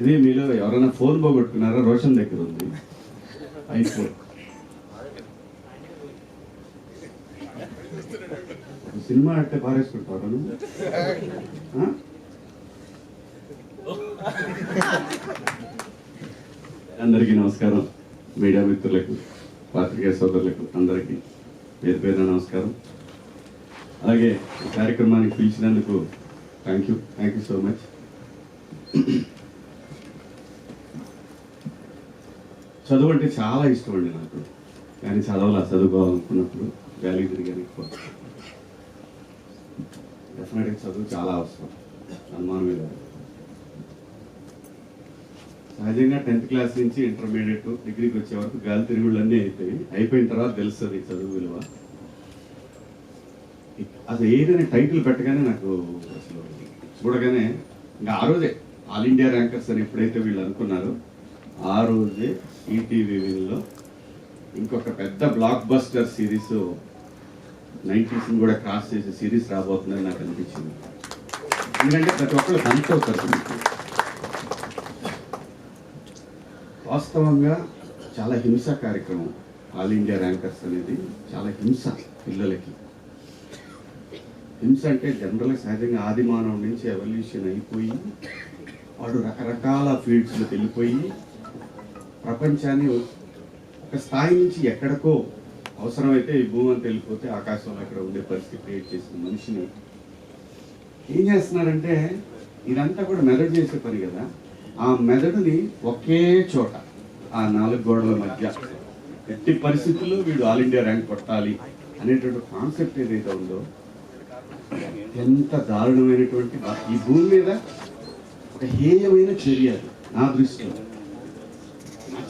ఇది మీలో ఎవరైనా ఫోన్ పోగొట్టుకున్నారా? రోషన్ దగ్గర ఉంది. ఐఫోన్ సినిమా అంటే పారేసుకుంటారా అందరికీ నమస్కారం. మీడియా మిత్రులకు పాత్రికేయ సోదరులకు అందరికీ పేరు పేరున నమస్కారం. అలాగే ఈ కార్యక్రమానికి పిలిచినందుకు thank you thank you so much. చదువు అంటే చాలా ఇష్టం అండి నాకు. కానీ చదవాలా? చదువుకోవాలనుకున్నప్పుడు గాలి తిరిగాను ఎక్కువ డెఫినెట్గా చదువు చాలా అవసరం. అనుమానం మీద సహజంగా టెన్త్ క్లాస్ నుంచి ఇంటర్మీడియట్ డిగ్రీకి వచ్చే వరకు గాలి తిరుగుళ్ళన్నీ అయిపోయి అయిపోయిన తర్వాత తెలుస్తుంది చదువు విలువ. అసలు ఏదైనా టైటిల్ పెట్టగానే నాకు అసలు చూడగానే ఇంకా ఆ రోజే ఆల్ ఇండియా ర్యాంకర్స్ అని ఎప్పుడైతే వీళ్ళు అనుకున్నారో ఆ రోజే ఈటీవీ విన్లో ఇంకొక పెద్ద బ్లాక్ బస్టర్ సిరీస్ నైంటీస్ కూడా క్రాస్ చేసే సిరీస్ రాబోతుందని నాకు అనిపించింది. ఎందుకంటే ప్రతి ఒక్కరు సంతోషం వాస్తవంగా చాలా హింస కార్యక్రమం. ఆల్ ఇండియా ర్యాంకర్స్ అనేది చాలా హింస పిల్లలకి. హింస అంటే జనరల్గా సహజంగా ఆది మానవుడి నుంచి ఎవల్యూషన్ అయిపోయి వాడు రకరకాల ఫీల్డ్స్లోకి వెళ్ళిపోయి ప్రపంచాన్ని ఒక స్థాయి నుంచి ఎక్కడికో అవసరమైతే ఈ భూమి అంతా వెళ్ళిపోతే ఆకాశంలో అక్కడ ఉండే పరిస్థితి క్రియేట్ చేసిన మనిషిని ఏం చేస్తున్నారంటే ఇదంతా కూడా మెదడు చేసే పని కదా. ఆ మెదడుని ఒకే చోట ఆ నాలుగు గోడల మధ్య ఎట్టి పరిస్థితుల్లో వీడు ఆల్ ఇండియా ర్యాంక్ కొట్టాలి అనేటువంటి కాన్సెప్ట్ ఏదైతే ఉందో ఎంత దారుణమైనటువంటి ఈ భూమి మీద ఒక హేయమైన చర్య నా దృష్టిలో.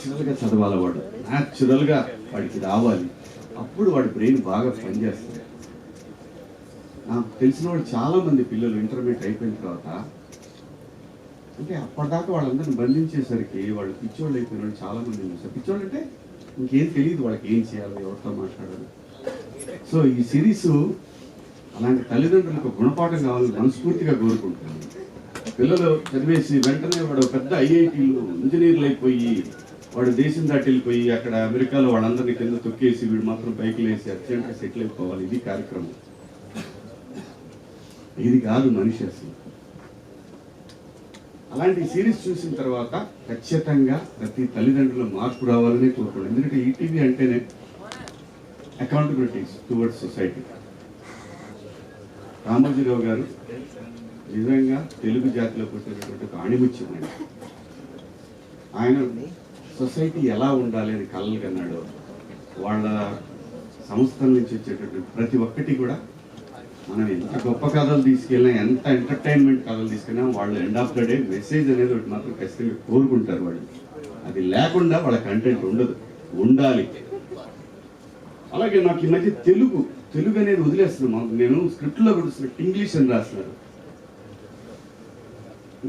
న్యాచురల్గా చదవాలి వాడు న్యాచురల్గా వాడికి రావాలి. అప్పుడు వాడి బ్రెయిన్ బాగా పనిచేస్తుంది. నాకు తెలిసిన వాడు చాలామంది పిల్లలు ఇంటర్మీడియట్ అయిపోయిన తర్వాత అంటే అప్పటిదాకా వాళ్ళందరిని బంధించేసరికి వాళ్ళు పిచ్చోళ్ళు అయిపోయిన వాళ్ళు చాలామంది పిచ్చోళ్ళు అంటే ఇంకేం తెలియదు వాళ్ళకి ఏం చేయాలి ఎవరితో మాట్లాడాలి. సో ఈ సిరీస్ అలాంటి తల్లిదండ్రులకు గుణపాఠం కావాలని మనస్ఫూర్తిగా కోరుకుంటున్నాను. పిల్లలు చదివేసి వెంటనే వాడు పెద్ద ఐఐటీలు ఇంజనీర్లు అయిపోయి వాడు దేశం దాటి పోయి అక్కడ అమెరికాలో వాళ్ళందరినీ కింద తొక్కేసి వీడు మాత్రం పైకి వేసి అర్జెంట్గా సెటిల్ అయిపోవాలి. ఇది కార్యక్రమం. ఇది కాదు మనిషి అసలు. అలాంటి సిరీస్ చూసిన తర్వాత ఖచ్చితంగా ప్రతి తల్లిదండ్రులు మార్పు రావాలని కోరుకోండి. ఎందుకంటే ఈటీవీ అంటేనే అకౌంటబిలిటీస్ టువర్డ్స్ సొసైటీ రామోజీరావు గారు నిజంగా తెలుగు జాతిలో పుట్టినటువంటి ఒక ఆయన సొసైటీ ఎలా ఉండాలి అని కలలు కన్నాడో వాళ్ళ సంస్థల నుంచి వచ్చేటటువంటి ప్రతి ఒక్కటి కూడా మనం ఎంత గొప్ప కథలు తీసుకెళ్ళినా ఎంత ఎంటర్టైన్మెంట్ కథలు తీసుకెళ్ళినా వాళ్ళు end of the day message అనేది ఒకటి మాత్రం ఖచ్చితంగా కోరుకుంటారు వాళ్ళు. అది లేకుండా వాళ్ళ కంటెంట్ ఉండదు. ఉండాలి. అలాగే నాకు ఈ మధ్య తెలుగు తెలుగు అనేది వదిలేస్తున్నాను. నేను స్క్రిప్ట్లో కూడా ఇంగ్లీష్ అని రాస్తున్నారు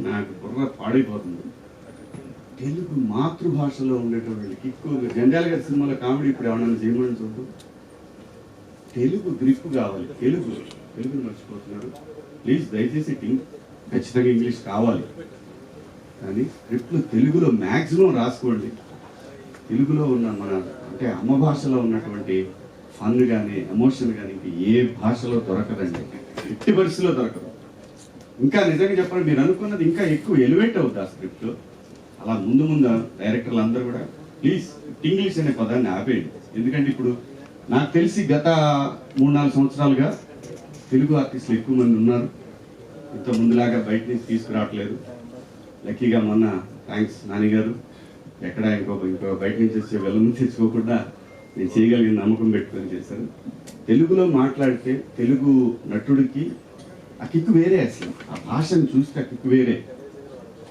నాకు బుర్ర పాడైపోతుంది. తెలుగు మాతృభాషలో ఉండేటోళ్ళకి ఎక్కువగా జంజాల గారి సినిమాలో కామెడీ ఇప్పుడు ఏమన్నా చేయమని చూద్దాం. తెలుగు గ్రిప్ కావాలి. తెలుగు తెలుగు మర్చిపోతున్నారు. ప్లీజ్ దయచేసి టింగ్ ఖచ్చితంగా ఇంగ్లీష్ కావాలి. కానీ స్క్రిప్ట్లో తెలుగులో మ్యాక్సిమం రాసుకోండి. తెలుగులో ఉన్న మన అంటే అమ్మ భాషలో ఉన్నటువంటి ఫన్ కానీ ఎమోషన్ కానీ ఏ భాషలో దొరకదండి. ఎట్టి పరిస్థితిలో దొరకదు. ఇంకా నిజంగా చెప్పాలి మీరు అనుకున్నది ఇంకా ఎక్కువ ఎలివేట్ అవుతుంది ఆ స్క్రిప్ట్. అలా ముందు ముందు డైరెక్టర్లు అందరూ కూడా ప్లీజ్ ఇంగ్లీష్ అనే పదాన్ని ఆపేయండి. ఎందుకంటే ఇప్పుడు నాకు తెలిసి గత మూడు నాలుగు సంవత్సరాలుగా తెలుగు ఆర్టిస్టులు ఎక్కువ మంది ఉన్నారు. ఇంత ముందులాగా బయట నుంచి తీసుకురావట్లేదు. లక్కీగా మొన్న థ్యాంక్స్ నాన్నగారు ఎక్కడ ఇంకో ఇంకో బయట నుంచి వచ్చే వెళ్ళము తెచ్చుకోకుండా నేను చేయగలిగిన నమ్మకం పెట్టుకొని చేశాను తెలుగులో మాట్లాడితే తెలుగు నటుడికి ఆ కిక్కు వేరే అసలు. ఆ భాషను చూస్తే ఆ కిక్కు వేరే.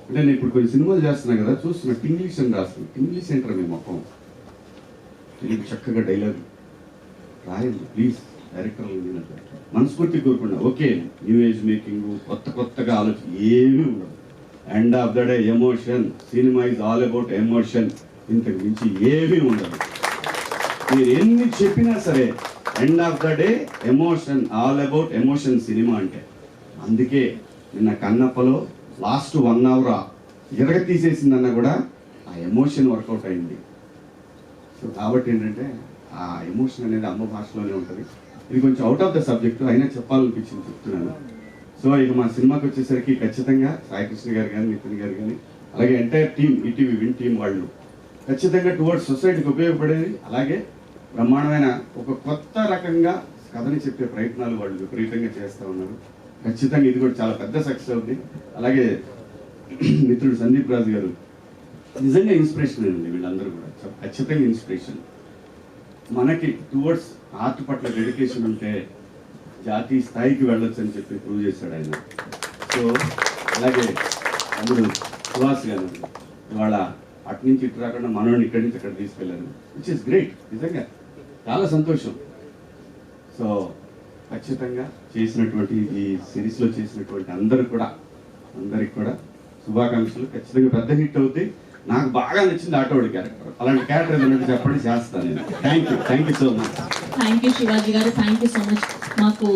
అంటే నేను ఇప్పుడు కొన్ని సినిమాలు చేస్తున్నా కదా చూస్తున్నా. ఇంగ్లీష్ అని రాస్తున్నా ఇంగ్లీష్ సెంటర్ మీ మొత్తం? తెలుగు చక్కగా డైలాగ్. రాయండి ప్లీజ్. డైరెక్టర్లు మనస్ఫూర్తి కోరుకున్నా ఓకే న్యూ ఏజ్ మేకింగ్ కొత్త కొత్తగా ఆలోచన ఏమీ ఉండదు. End of the day emotion. Cinema is all about emotion. ఇంతకు మించి ఏమీ ఉండదు. మీరు ఎన్ని చెప్పినా సరే end of the day emotion all about emotion cinema అంటే. అందుకే నిన్న కన్నప్పలో లాస్ట్ వన్ అవర్ ఇరగ తీసేసిందన్న కూడా ఆ ఎమోషన్ వర్కౌట్ అయింది. సో కాబట్టి ఏంటంటే ఆ ఎమోషన్ అనేది అమ్మ భాషలోనే ఉంటుంది. ఇది కొంచెం అవుట్ ఆఫ్ ద సబ్జెక్ట్ అయినా చెప్పాలనిపించింది చెప్తున్నాను. సో ఇక మా సినిమాకి వచ్చేసరికి ఖచ్చితంగా సాయికృష్ణ గారు కానీ నితిన్ గారు కానీ అలాగే entire team ETV win team వాళ్ళు ఖచ్చితంగా టువర్డ్స్ సొసైటీకి ఉపయోగపడేది అలాగే బ్రహ్మాండమైన ఒక కొత్త రకంగా కథని చెప్పే ప్రయత్నాలు వాళ్ళు విపరీతంగా చేస్తూ ఉన్నారు. ఖచ్చితంగా ఇది కూడా చాలా పెద్ద సక్సెస్ అవుతుంది అలాగే మిత్రుడు సందీప్ రాజు గారు నిజంగా ఇన్స్పిరేషన్ అండి వీళ్ళందరూ కూడా. ఖచ్చితంగా ఇన్స్పిరేషన్ మనకి టువర్డ్స్ ఆర్ట్ పట్ల డెడికేషన్ ఉంటే జాతీయ స్థాయికి వెళ్ళొచ్చు అని చెప్పి ప్రూవ్ చేశాడు ఆయన. సో అలాగే తమ్ముడు సుహాస్ గారు ఇవాళ అటు నుంచి ఇటు రాకుండా మనోడిని ఇక్కడి నుంచి అక్కడ తీసుకెళ్ళారు. విచ్ ఇస్ గ్రేట్ నిజంగా. చాలా సంతోషం. సో ఖచ్చితంగా చేసినటువంటి ఈ సిరీస్లో చేసినటువంటి అందరు కూడా అందరికి కూడా శుభాకాంక్షలు. ఖచ్చితంగా పెద్ద హిట్ అవుతాయి నాకు బాగా నచ్చింది ఆటోడి క్యారెక్టర్. అలాంటి క్యారెక్టర్ ఏదైనా చెప్పండి చేస్తాను నేను. Thank you thank you so much thank you Shivaji garu. Thank you so much మాకు